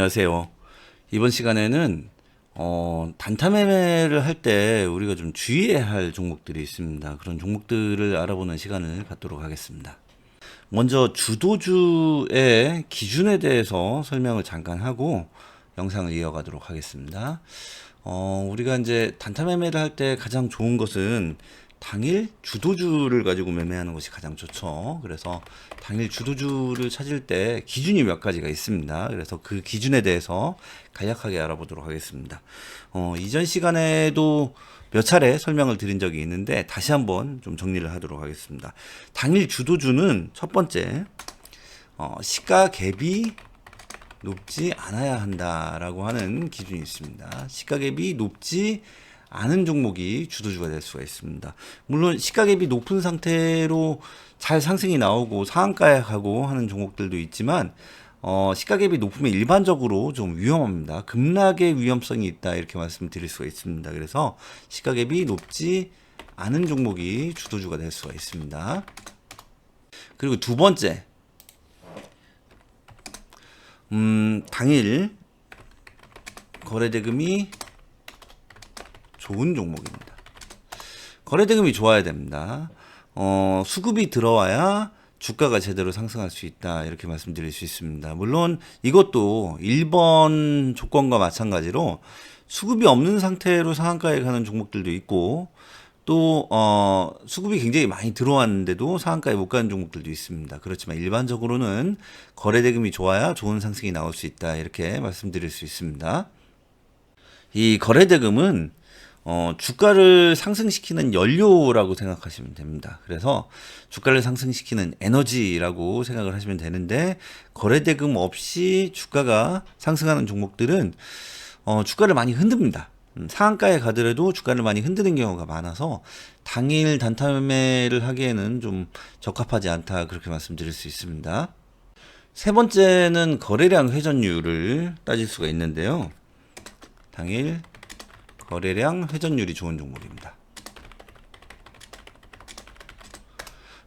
안녕하세요. 이번 시간에는 어, 단타 매매를 할 때 우리가 좀 주의해야 할 종목들이 있습니다. 그런 종목들을 알아보는 시간을 갖도록 하겠습니다. 먼저 주도주의 기준에 대해서 설명을 잠깐 하고 영상을 이어가도록 하겠습니다. 어, 우리가 이제 단타 매매를 할 때 가장 좋은 것은 당일 주도주를 가지고 매매하는 것이 가장 좋죠. 그래서 당일 주도주를 찾을 때 기준이 몇 가지가 있습니다. 그래서 그 기준에 대해서 간략하게 알아보도록 하겠습니다. 어, 이전 시간에도 몇 차례 설명을 드린 적이 있는데 다시 한번 좀 정리를 하도록 하겠습니다. 당일 주도주는 첫 번째 어, 시가 갭이 높지 않아야 한다라고 하는 기준이 있습니다. 시가 갭이 높지 않 은 종목이 주도주가 될 수가 있습니다. 물론 시가 갭이 높은 상태로 잘 상승이 나오고 상한가에 가고 하는 종목들도 있지만 어, 시가 갭이 높으면 일반적으로 좀 위험합니다. 급락의 위험성이 있다 이렇게 말씀드릴 수가 있습니다. 그래서 시가 갭이 높지 않은 종목이 주도주가 될 수가 있습니다. 그리고 두 번째 음, 당일 거래대금이 좋은 종목입니다. 거래대금이 좋아야 됩니다. 어, 수급이 들어와야 주가가 제대로 상승할 수 있다. 이렇게 말씀드릴 수 있습니다. 물론 이것도 1번 조건과 마찬가지로 수급이 없는 상태로 상한가에 가는 종목들도 있고 또 어, 수급이 굉장히 많이 들어왔는데도 상한가에 못 가는 종목들도 있습니다. 그렇지만 일반적으로는 거래 대금이 좋아야 좋은 상승이 나올 수 있다. 이렇게 말씀드릴 수 있습니다. 이 거래 대금은 어, 주가를 상승시키는 연료라고 생각하시면 됩니다. 그래서 주가를 상승시키는 에너지라고 생각을 하시면 되는데 거래대금 없이 주가가 상승하는 종목들은 어, 주가를 많이 흔듭니다. 음, 상한가에 가더라도 주가를 많이 흔드는 경우가 많아서 당일 단타 매매를 하기에는 좀 적합하지 않다 그렇게 말씀드릴 수 있습니다. 세 번째는 거래량 회전율을 따질 수가 있는데요. 당일 거래량 회전율이 좋은 종목입니다.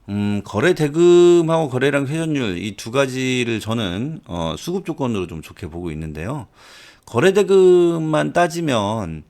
음, 거래 대금하고 거래량 회전율 이 두 가지를 저는 어, 수급 조건으로 좀 좋게 보고 있는데요. 거래 대금만 따지면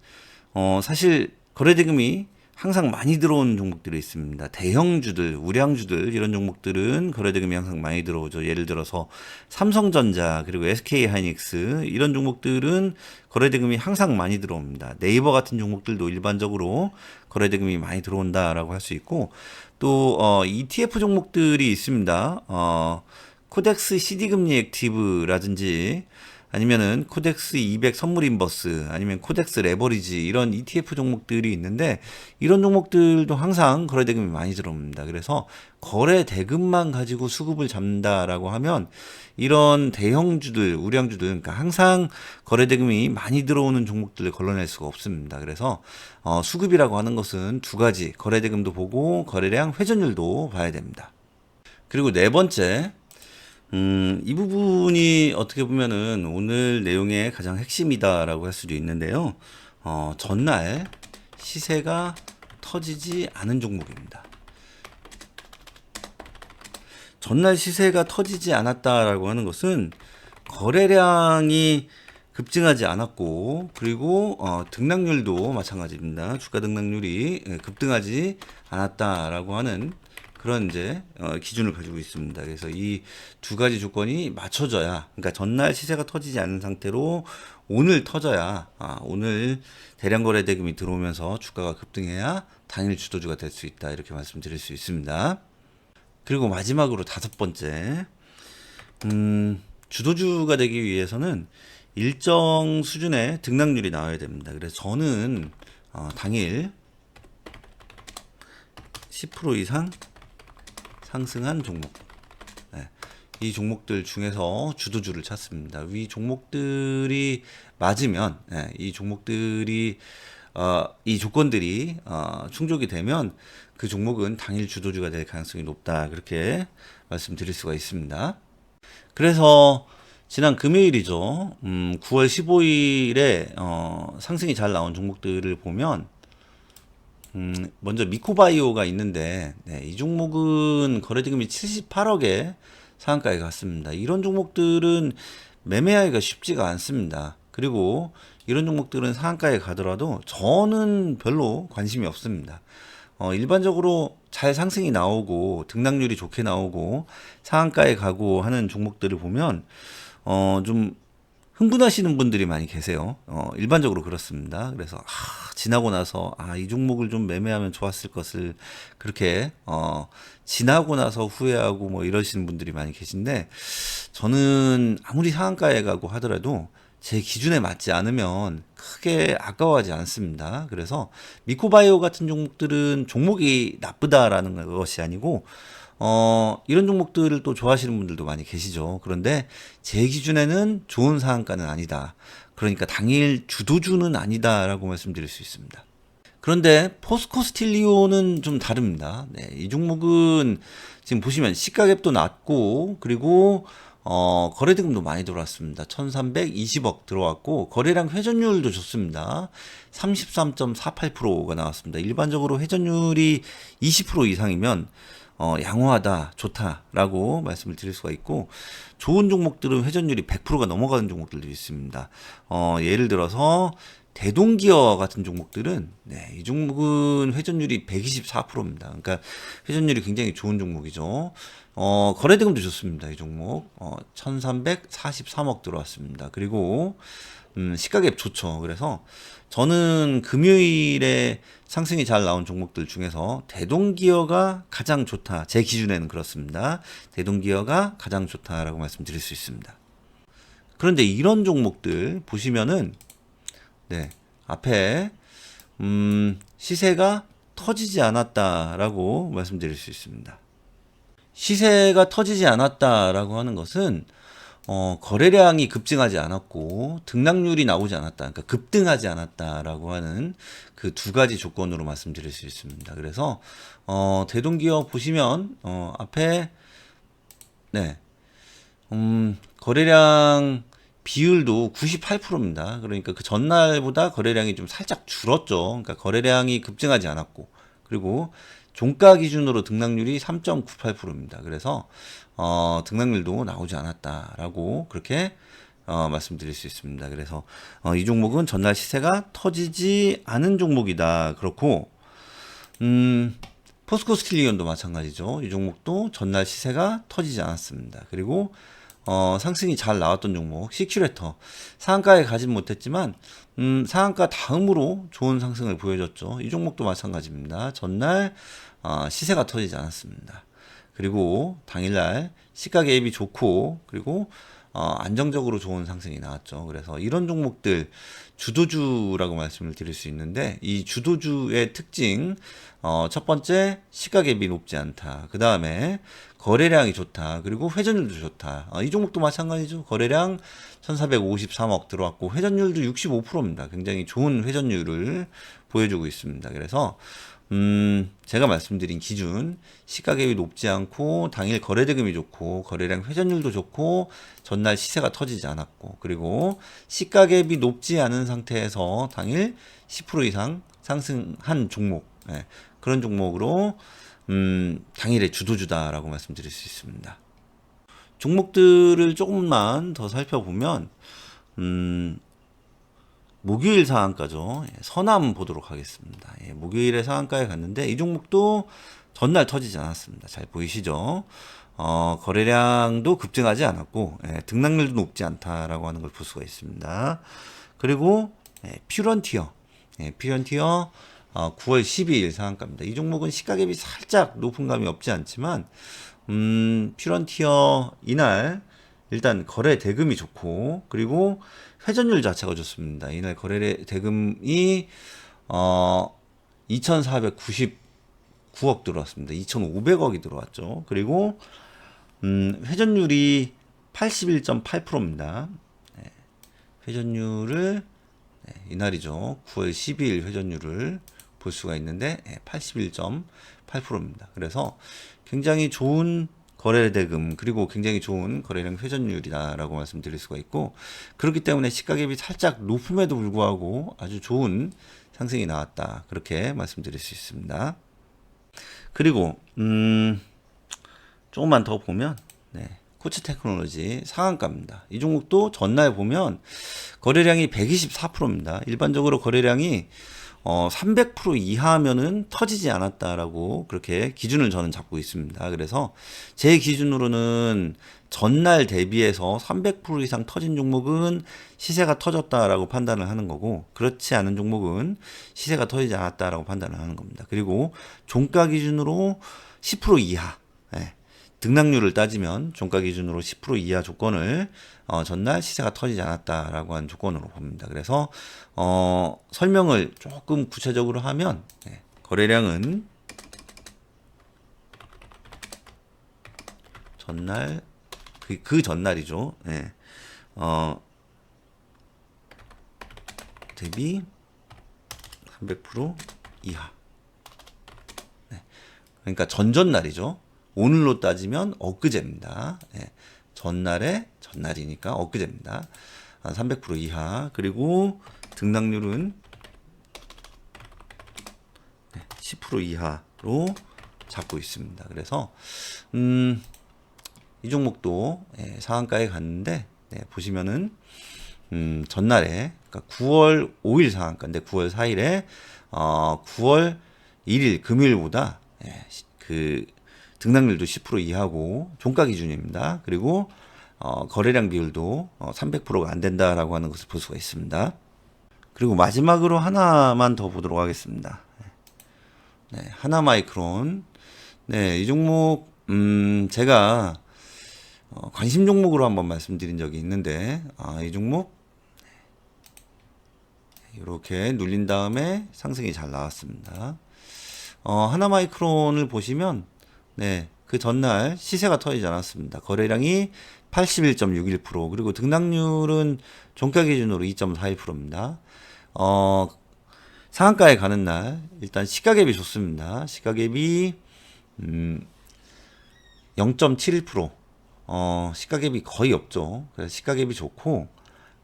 어, 사실 거래 대금이 항상 많이 들어오는 종목들이 있습니다. 대형주들, 우량주들 이런 종목들은 거래대금이 항상 많이 들어오죠. 예를 들어서 삼성전자 그리고 SK 하이닉스 이런 종목들은 거래대금이 항상 많이 들어옵니다. 네이버 같은 종목들도 일반적으로 거래대금이 많이 들어온다라고 할 수 있고 또 어, ETF 종목들이 있습니다. 어, 코덱스 CD 금리 액티브라든지 아니면은 코덱스 200 선물 인버스 아니면 코덱스 레버리지 이런 ETF 종목들이 있는데 이런 종목들도 항상 거래 대금이 많이 들어옵니다. 그래서 거래 대금만 가지고 수급을 잡는다라고 하면 이런 대형주들, 우량주들 그러니까 항상 거래 대금이 많이 들어오는 종목들을 걸러낼 수가 없습니다. 그래서 어, 수급이라고 하는 것은 두 가지 거래 대금도 보고 거래량 회전율도 봐야 됩니다. 그리고 네 번째 음, 이 부분이 어떻게 보면은 오늘 내용의 가장 핵심이다라고 할 수도 있는데요. 어, 전날 시세가 터지지 않은 종목입니다. 전날 시세가 터지지 않았다라고 하는 것은 거래량이 급증하지 않았고 그리고 어, 등락률도 마찬가지입니다. 주가 등락률이 예, 급등하지 않았다라고 하는 그런 이제 어, 기준을 가지고 있습니다. 그래서 이 두 가지 조건이 맞춰져야, 그러니까 전날 시세가 터지지 않은 상태로 오늘 터져야, 아, 오늘 대량 거래 대금이 들어오면서 주가가 급등해야 당일 주도주가 될 수 있다 이렇게 말씀드릴 수 있습니다. 그리고 마지막으로 다섯 번째, 음, 주도주가 되기 위해서는 일정 수준의 등락률이 나와야 됩니다. 그래서 저는 어, 당일 10% 이상 상승한 종목. 네. 이 종목들 중에서 주도주를 찾습니다. 위 종목들이 맞으면, 네. 이 종목들이, 어, 이 조건들이, 어, 충족이 되면 그 종목은 당일 주도주가 될 가능성이 높다. 그렇게 말씀드릴 수가 있습니다. 그래서 지난 금요일이죠. 음, 9월 15일에, 어, 상승이 잘 나온 종목들을 보면, 음, 먼저 미코바이오가 있는데 네, 이 종목은 거래대금이 78억에 상한가에 갔습니다. 이런 종목들은 매매하기가 쉽지가 않습니다. 그리고 이런 종목들은 상한가에 가더라도 저는 별로 관심이 없습니다. 어, 일반적으로 잘 상승이 나오고 등락률이 좋게 나오고 상한가에 가고 하는 종목들을 보면 어, 좀 흥분하시는 분들이 많이 계세요. 어, 일반적으로 그렇습니다. 그래서 아, 지나고 나서 아, 이 종목을 좀 매매하면 좋았을 것을 그렇게 어, 지나고 나서 후회하고 뭐 이러시는 분들이 많이 계신데 저는 아무리 상한가에 가고 하더라도 제 기준에 맞지 않으면 크게 아까워하지 않습니다. 그래서 미코바이오 같은 종목들은 종목이 나쁘다라는 것이 아니고 어, 이런 종목들을 또 좋아하시는 분들도 많이 계시죠. 그런데 제 기준에는 좋은 상한가는 아니다. 그러니까 당일 주도주는 아니다라고 말씀드릴 수 있습니다. 그런데 포스코 스틸리오는 좀 다릅니다. 네, 이 종목은 지금 보시면 시가갭도 낮고 그리고 어, 거래 대금도 많이 들어왔습니다. 1320억 들어왔고 거래량 회전율도 좋습니다. 33.48%가 나왔습니다. 일반적으로 회전율이 20% 이상이면 어, 양호하다, 좋다라고 말씀을 드릴 수가 있고, 좋은 종목들은 회전율이 100%가 넘어가는 종목들도 있습니다. 어, 예를 들어서, 대동기어 같은 종목들은, 네, 이 종목은 회전율이 124%입니다. 그러니까 회전율이 굉장히 좋은 종목이죠. 어, 거래대금도 좋습니다. 이 종목. 어, 1343억 들어왔습니다. 그리고, 음, 시가갭 좋죠. 그래서 저는 금요일에 상승이 잘 나온 종목들 중에서 대동기어가 가장 좋다. 제 기준에는 그렇습니다. 대동기어가 가장 좋다라고 말씀드릴 수 있습니다. 그런데 이런 종목들 보시면은 네, 앞에 음, 시세가 터지지 않았다라고 말씀드릴 수 있습니다. 시세가 터지지 않았다라고 하는 것은 어, 거래량이 급증하지 않았고 등락률이 나오지 않았다. 그러니까 급등하지 않았다라고 하는 그 두 가지 조건으로 말씀드릴 수 있습니다. 그래서 어, 대동기업 보시면 어, 앞에 네. 음, 거래량 비율도 98%입니다. 그러니까 그 전날보다 거래량이 좀 살짝 줄었죠. 그러니까 거래량이 급증하지 않았고 그리고 종가 기준으로 등락률이 3.98%입니다. 그래서 어, 등락률도 나오지 않았다라고 그렇게 어, 말씀드릴 수 있습니다. 그래서 어, 이 종목은 전날 시세가 터지지 않은 종목이다. 그렇고 음, 포스코 스틸리온도 마찬가지죠. 이 종목도 전날 시세가 터지지 않았습니다. 그리고 어, 상승이 잘 나왔던 종목 시큐레터 상한가에 가진 못했지만 음, 상한가 다음으로 좋은 상승을 보여줬죠. 이 종목도 마찬가지입니다. 전날 어, 시세가 터지지 않았습니다. 그리고 당일날 시가 개입이 좋고 그리고 어, 안정적으로 좋은 상승이 나왔죠. 그래서 이런 종목들 주도주라고 말씀을 드릴 수 있는데 이 주도주의 특징 어, 첫 번째 시가 갭이 높지 않다. 그 다음에 거래량이 좋다. 그리고 회전율도 좋다. 어, 이 종목도 마찬가지죠. 거래량 1453억 들어왔고 회전율도 65%입니다. 굉장히 좋은 회전율을 보여주고 있습니다. 그래서 음, 제가 말씀드린 기준 시가격이 높지 않고 당일 거래대금이 좋고 거래량 회전율도 좋고 전날 시세가 터지지 않았고 그리고 시가격이 높지 않은 상태에서 당일 10% 이상 상승한 종목 예, 그런 종목으로 음, 당일의 주도주다라고 말씀드릴 수 있습니다. 종목들을 조금만 더 살펴보면 음, 목요일 상한가죠. 예, 서남 보도록 하겠습니다. 예, 목요일에 상한가에 갔는데 이 종목도 전날 터지지 않았습니다. 잘 보이시죠? 어, 거래량도 급증하지 않았고 예, 등락률도 높지 않다라고 하는 걸 볼 수가 있습니다. 그리고 예, 퓨런티어, 예, 퓨런티어 어, 9월 12일 상한가입니다. 이 종목은 시가갭이 살짝 높은 감이 없지 않지만 음, 퓨런티어 이날 일단 거래 대금이 좋고 그리고 회전율 자체가 좋습니다. 이날 거래 대금이 어 2,499억 들어왔습니다. 2,500억이 들어왔죠. 그리고 음, 회전율이 81.8%입니다. 네, 회전율을 네, 이날이죠. 9월 12일 회전율을 볼 수가 있는데 네, 81.8%입니다. 그래서 굉장히 좋은 거래 대금 그리고 굉장히 좋은 거래량 회전율이다라고 말씀드릴 수가 있고 그렇기 때문에 시가갭이 살짝 높음에도 불구하고 아주 좋은 상승이 나왔다 그렇게 말씀드릴 수 있습니다. 그리고 음 조금만 더 보면 네, 코치 테크놀로지 상한가입니다. 이 종목도 전날 보면 거래량이 124%입니다. 일반적으로 거래량이 어, 300% 이하면은 터지지 않았다라고 그렇게 기준을 저는 잡고 있습니다. 그래서 제 기준으로는 전날 대비해서 300% 이상 터진 종목은 시세가 터졌다라고 판단을 하는 거고 그렇지 않은 종목은 시세가 터지지 않았다라고 판단을 하는 겁니다. 그리고 종가 기준으로 10% 이하 예, 등락률을 따지면 종가 기준으로 10% 이하 조건을 어, 전날 시세가 터지지 않았다라고 하는 조건으로 봅니다. 그래서 어, 설명을 조금 구체적으로 하면 예, 거래량은 전날 그, 그 전날이죠. 예. 어, 대비 300% 이하. 네. 그러니까 전전날이죠. 오늘로 따지면 엊그제입니다. 예. 전날에 전날이니까 엊그제입니다. 한 300% 이하. 그리고 등락률은 네, 10% 이하로 잡고 있습니다. 그래서 음, 이 종목도 예, 상한가에 갔는데 네, 보시면은 음, 전날에 그러니까 9월 5일 상한가인데 9월 4일에 어, 9월 1일 금요일보다 예, 시- 그 등락률도 10% 이하고 종가 기준입니다. 그리고 어, 거래량 비율도 어, 300%가 안 된다라고 하는 것을 볼 수가 있습니다. 그리고 마지막으로 하나만 더 보도록 하겠습니다. 네, 하나마이크론. 네, 이 종목 음, 제가 어, 관심 종목으로 한번 말씀드린 적이 있는데 아, 이 종목 이렇게 눌린 다음에 상승이 잘 나왔습니다. 어, 하나마이크론을 보시면 네, 그 전날 시세가 터지지 않았습니다. 거래량이 81.61% 그리고 등락률은 종가 기준으로 2.41%입니다. 어, 상한가에 가는 날 일단 시가갭이 좋습니다. 시가갭이 음, 0.71% 어, 시가갭이 거의 없죠. 그래서 시가갭이 좋고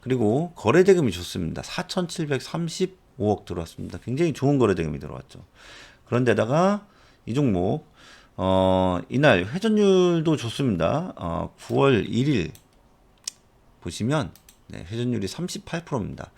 그리고 거래 대금이 좋습니다. 4,735억 들어왔습니다. 굉장히 좋은 거래 대금이 들어왔죠. 그런데다가 이 종목 어, 이날 회전율도 좋습니다. 어, 9월 1일 보시면 네, 회전율이 38%입니다.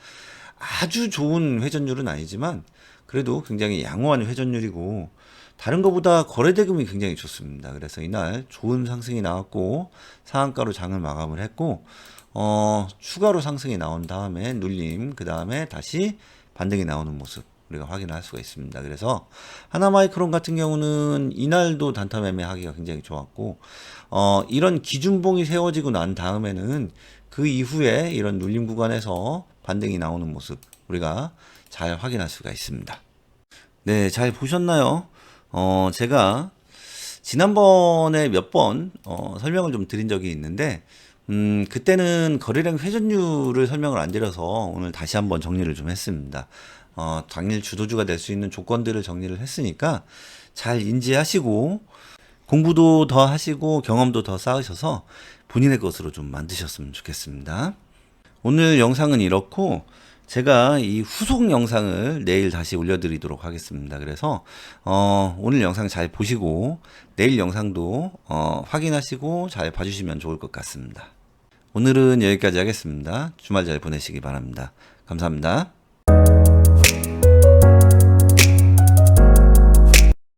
아주 좋은 회전율은 아니지만 그래도 굉장히 양호한 회전율이고 다른 것보다 거래 대금이 굉장히 좋습니다. 그래서 이날 좋은 상승이 나왔고 상한가로 장을 마감을 했고 어, 추가로 상승이 나온 다음에 눌림 그 다음에 다시 반등이 나오는 모습 우리가 확인할 수가 있습니다. 그래서 하나마이크론 같은 경우는 이날도 단타 매매하기가 굉장히 좋았고 어, 이런 기준봉이 세워지고 난 다음에는 그 이후에 이런 눌림 구간에서 반등이 나오는 모습 우리가 잘 확인할 수가 있습니다. 네, 잘 보셨나요? 어, 제가 지난번에 몇번 어, 설명을 좀 드린 적이 있는데 음, 그때는 거래량 회전율을 설명을 안 드려서 오늘 다시 한번 정리를 좀 했습니다. 어, 당일 주도주가 될 수 있는 조건들을 정리를 했으니까 잘 인지하시고 공부도 더 하시고 경험도 더 쌓으셔서 본인의 것으로 좀 만드셨으면 좋겠습니다. 오늘 영상은 이렇고 제가 이 후속 영상을 내일 다시 올려드리도록 하겠습니다. 그래서 어, 오늘 영상 잘 보시고 내일 영상도 어, 확인하시고 잘 봐주시면 좋을 것 같습니다. 오늘은 여기까지 하겠습니다. 주말 잘 보내시기 바랍니다. 감사합니다.